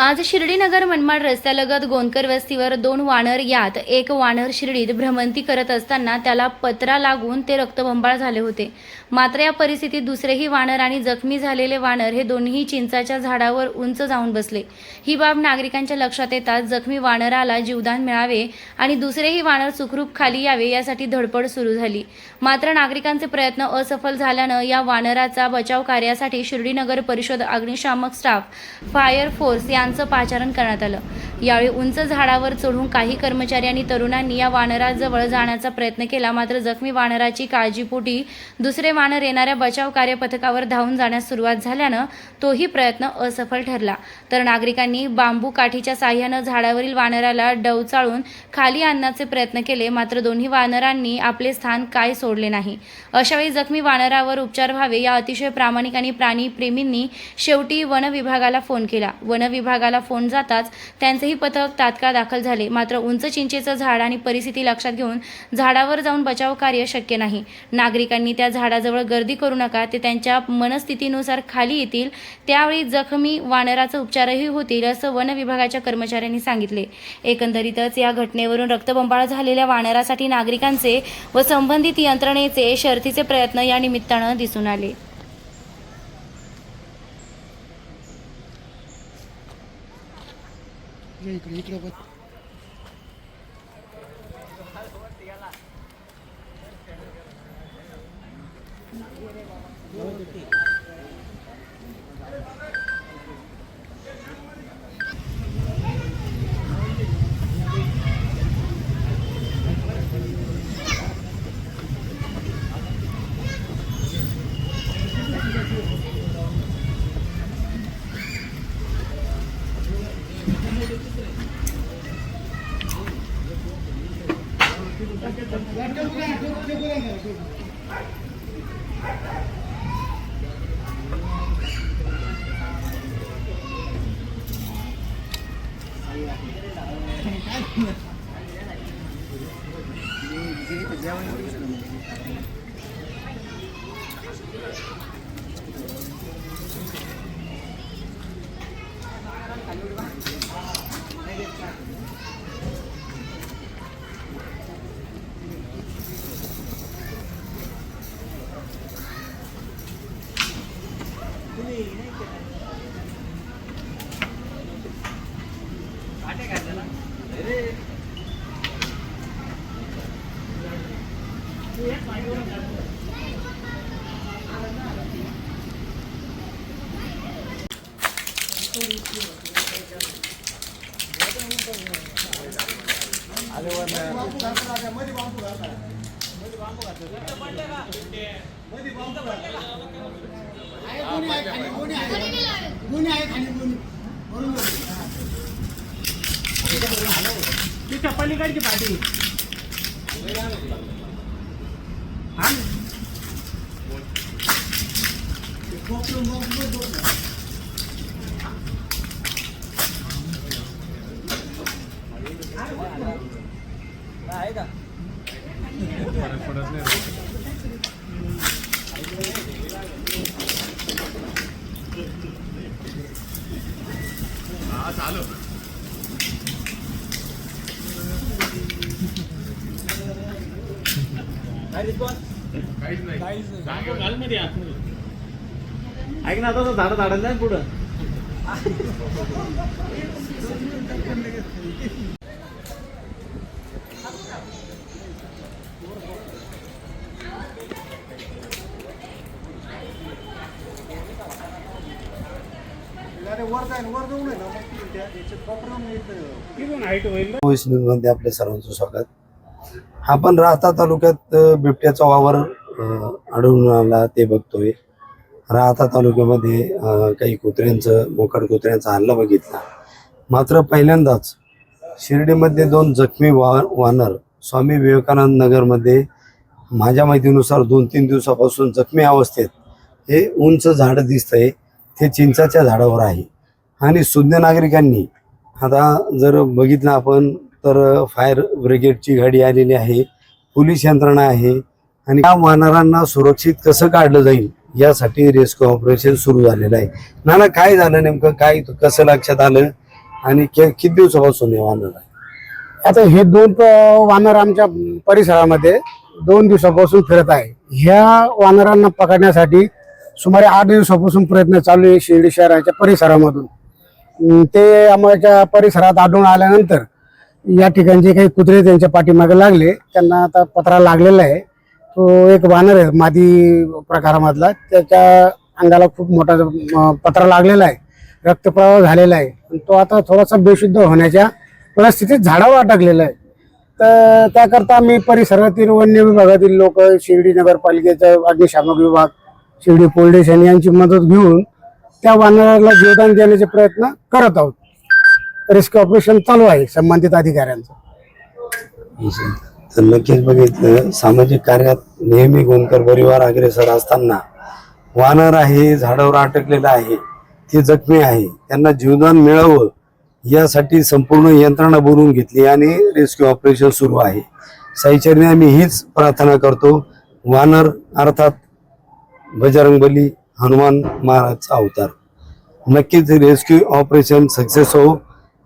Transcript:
आज शिर्डीनगर मनमाड रस्त्यालगत गोंदकर वस्तीवर दोन वानर यात एक वानर शिर्डीत भ्रमंती करत असताना त्याला पत्रा लागून ते रक्तबंबाळ झाले होते. मात्र या परिस्थितीत दुसरेही वानर आणि जखमी झालेले वानर हे दोन्ही चिंचाच्या झाडावर उंच जाऊन बसले. ही बाब नागरिकांच्या लक्षात येताच जखमी वानराला जीवदान मिळावे आणि दुसरेही वानर सुखरूप खाली यावे यासाठी धडपड सुरू झाली. मात्र नागरिकांचे प्रयत्न असफल झाल्यानं या वानराचा बचाव कार्यासाठी शिर्डीनगर परिषद अग्निशामक स्टाफ फायर फोर्स यांचं पाचारण करण्यात आलं. यावेळी उंच झाडावर चढून काही कर्मचारी आणि तरुणांनी या वानराजवळ जाण्याचा प्रयत्न केला. मात्र जखमी वानराची काळजीपोटी दुसरे वानर येणाऱ्या बचाव कार्य पथकावर धावून जाण्यास सुरुवात झाल्यानं तोही प्रयत्न असफल ठरला. तर नागरिकांनी बांबू काठीच्या साह्यानं झाडावरील वानराला डवचाळून खाली आणण्याचे प्रयत्न केले. मात्र दोन्ही वानरांनी आपले स्थान काय सोडले नाही. अशावेळी जखमी वानरावर उपचार व्हावे या अतिशय प्रामाणिक आणि प्राणीप्रेमींनी शेवटी वन विभागाला फोन केला. वन विभागाला फोन जाताच त्यांचेही पथक तात्काळ दाखल झाले. मात्र उंच चिंचेचं झाड आणि परिस्थिती लक्षात घेऊन झाडावर जाऊन बचाव कार्य शक्य नाही. नागरिकांनी त्या झाडाजवळ गर्दी करू नका ते त्यांच्या मनस्थितीनुसार खाली येतील. त्यावेळी जखमी वानराचे उपचारही होतील असं वन विभागाच्या कर्मचाऱ्यांनी सांगितले. एकंदरीतच या घटनेवरून रक्तबंबाळ झालेल्या वानरासाठी नागरिकांचे व संबंधित यंत्रणेचे शर्थीचे प्रयत्न या निमित्तानं दिसून आले. इकडे इकडे इकडे बघ. गुन्हे आहे खाली? गुन्हे बरोबर तिच्या पलीकडची पाठी. हा मोकळं मोकळं बोल. ऐक ना आता झाड झाडायला नाही पुढं. आपल्या सर्वांचं स्वागत. आपण राहता तालुक्यात बिबट्याचा वावर आढळून आला ते बघतोय. राहता तालुक्यामध्ये काही कुत्र्यांचं मोकाट कुत्र्यांचा हल्ला बघितला. मात्र पहिल्यांदाच शिर्डीमध्ये दोन जखमी वा वानर स्वामी विवेकानंद नगरमध्ये माझ्या माहितीनुसार दोन तीन दिवसापासून जखमी अवस्थेत. हे उंच झाड दिसतंय ते चिंचाच्या झाडावर आहे. आणि सुज्ञ नागरिकांनी आता जर बघितलं आपण तर फायर ब्रिगेडची गाडी आलेली आहे. पोलीस यंत्रणा आहे. आणि या वानरांना सुरक्षित कसं काढलं जाईल यासाठी रेस्क्यू ऑपरेशन सुरू झालेलं आहे. नाना काय झालं नेमकं? काय कसं लक्षात आलं? आणि के- किती दिवसापासून हे वानर आहे? आता हे दोन वानर आमच्या परिसरामध्ये दोन दिवसापासून फिरत आहे. ह्या वानरांना पकडण्यासाठी सुमारे आठ दिवसापासून प्रयत्न चालू आहे शिर्डी शहराच्या परिसरामधून. ते आमच्या परिसरात आढळून आल्यानंतर या ठिकाणचे काही कुत्रे त्यांच्या पाठीमागे लागले. त्यांना आता पत्रा लागलेला आहे. तो एक वानर आहे मादी प्रकारामधला. त्याच्या अंगाला खूप मोठा पत्रा लागलेला आहे. रक्तप्रवाह झालेला आहे. तो आता थोडासा बेशुद्ध होण्याच्या परिस्थितीत झाडावर अटकलेला आहे. तर त्याकरता आम्ही परिसरातील वन्य विभागातील लोक शिर्डी नगरपालिकेचा अग्निशामक विभाग शिर्डी पोलीस यांची मदत घेऊन त्या वानराला जीवदान देण्याचे प्रयत्न करत आहोत. रेस्क्यू ऑपरेशन चालू आहे संबंधित अधिकाऱ्यांचं. तर नक्कीच बघितलं सामाजिक कार्यात नेहमी गोंदकर परिवार अग्रेसर असताना वानर आहे झाडावर अटकलेलं आहे ते जखमी आहे त्यांना जीवदान मिळावं यासाठी संपूर्ण यंत्रणा बनवून घेतली आणि रेस्क्यू ऑपरेशन सुरू आहे. साईचरणी आम्ही हीच प्रार्थना करतो. वानर अर्थात बजरंगबली हनुमान महाराजचा अवतार. नक्कीच रेस्क्यू ऑपरेशन सक्सेस हो